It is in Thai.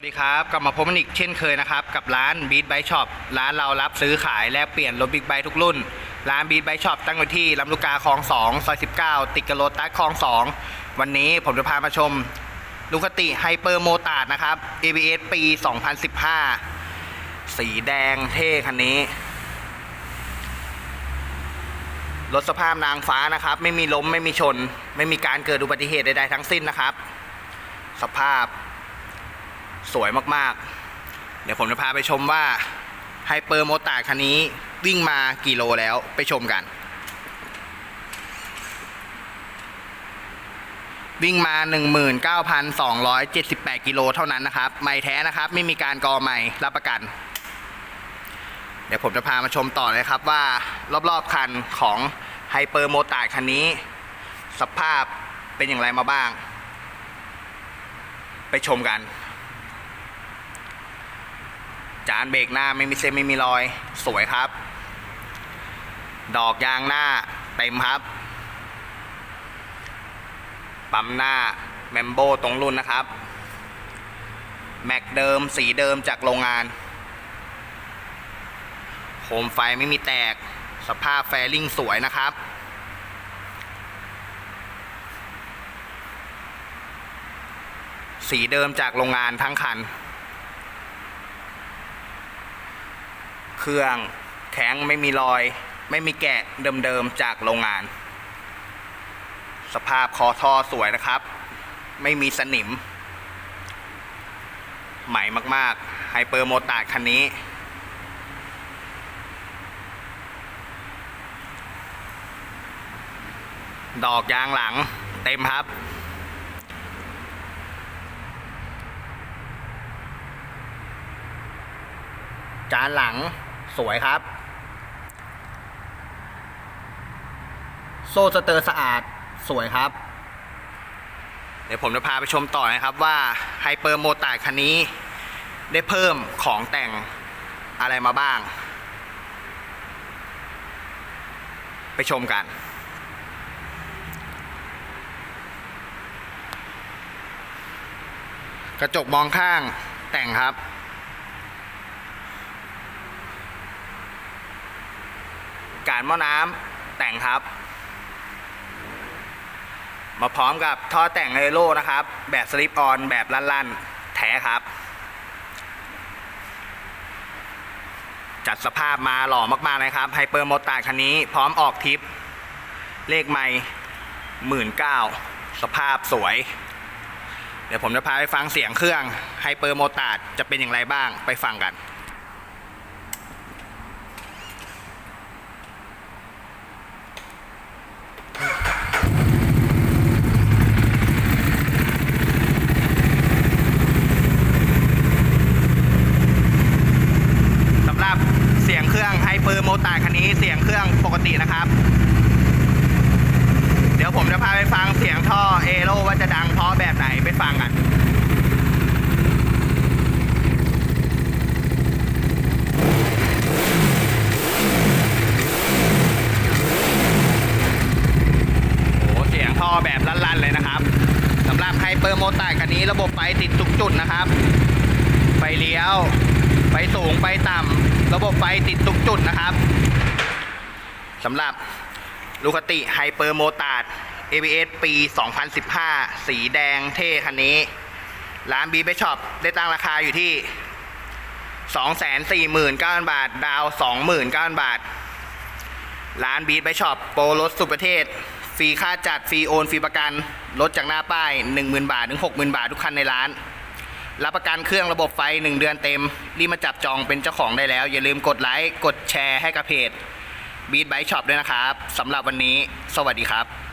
สวัสดีครับ กลับมาพบกันอีกเช่นเคยนะครับ กับร้าน Beat Bike Shop ร้านเรารับซื้อขายแลกเปลี่ยนรถบิ๊กไบค์ทุกรุ่น ร้าน Beat Bike Shop ตั้งอยู่ที่ลำลูกกาคลอง2ซอย19 ติดกับโรตัสคลอง 2 วันนี้ผมจะพามาชมลูกติไฮเปอร์โมตาร์ดนะครับ ABS ปี 2015 สีแดงเท่คันนี้ รถสภาพนางฟ้านะครับ ไม่มีล้มไม่มีชน ไม่มีการเกิดอุบัติเหตุใดๆทั้งสิ้นนะครับ สภาพ สวยมากๆ เดี๋ยวผมจะพาไปชมว่าไฮเปอร์โมตาร์คันนี้วิ่งมากี่โลแล้วไปชมกัน วิ่งมา 19,278 กิโลเท่านั้นนะครับ ไม่แท้นะครับ ไม่มีการกอใหม่รับประกัน เดี๋ยวผมจะพามาชมต่อเลยครับว่ารอบๆคันของไฮเปอร์โมตาร์คันนี้ สภาพเป็นอย่างไรมาบ้าง ไปชมกัน จานเบรกหน้าไม่มีเส้นไม่มีรอย สวยครับ ดอกยางหน้าเต็มครับ ปั๊มหน้าแมมโบตรงรุ่นนะครับ แม็กเดิมสีเดิมจากโรงงาน โคมไฟไม่มีแตก สภาพแฟริ่งสวยนะครับสีเดิมจากโรงงานทั้งคัน เครื่องแข็งไม่มีรอย ไม่มีแกะเดิมๆจากโรงงาน สภาพคอท่อสวยนะครับ ไม่มีสนิม ใหม่มากๆไฮเปอร์โมตาร์คันนี้ ดอกยางหลังเต็มครับจานหลัง สวยครับ โซ่สเตอร์สะอาดสวยครับ เดี๋ยวผมจะพาไปชมต่อนะครับว่าไฮเปอร์โมตาร์คันนี้ ได้เพิ่มของแต่งอะไรมาบ้าง ไปชมกันกระจกมองข้างแต่งครับ การหม้อน้ำแต่งครับ มาพร้อมกับท่อแต่งเฮโร่นะครับ แบบสลิปออนแบบลั่นๆ แท้ครับ จัดสภาพมาหล่อมากๆเลยครับไฮเปอร์โมตาคันนี้พร้อมออกทิป เลขไม่หมื่นเก้าสภาพสวย เดี๋ยวผมจะพาไปฟังเสียงเครื่องไฮเปอร์โมตาจะเป็นอย่างไรบ้างไปฟังกัน สำหรับ เครื่องไฮเปอร์โมตาร์คันนี้เสียงเครื่องปกตินะครับ เดี๋ยวผมจะพาไปฟังเสียงท่อเอโรว่าจะดังเพราะแบบไหนไปฟังกันโอ้เสียงท่อแบบลั่นๆเลยนะครับสำหรับไฮเปอร์โมตาร์คันนี้ระบบไฟติดทุกจุดนะครับ ไฟเลี้ยว ไฟสูงไฟต่ำระบบไฟติดทุกจุดนะครับสำหรับลูคติไฮเปอร์โมตาร์ ABS ปี 2015 สีแดงเท่คันนี้ ร้านบีไปช็อปได้ตั้งราคาอยู่ที่ 249,000 บาท ดาว 29,000 บาท ร้านบีทไปช็อปโปรรถสุประเทศ ฟรีค่าจัด ฟรีโอน ฟรีประกันรถจากหน้าป้าย 10,000 บาท ถึง 60,000 บาททุกคันในร้าน รับประกันเครื่องระบบไฟ 1 เดือนเต็ม รีบมาจับจองเป็นเจ้าของได้แล้ว อย่าลืมกดไลค์ กดแชร์ให้กับเพจ Beat Bike Shop ด้วยนะครับสำหรับวันนี้ สวัสดีครับ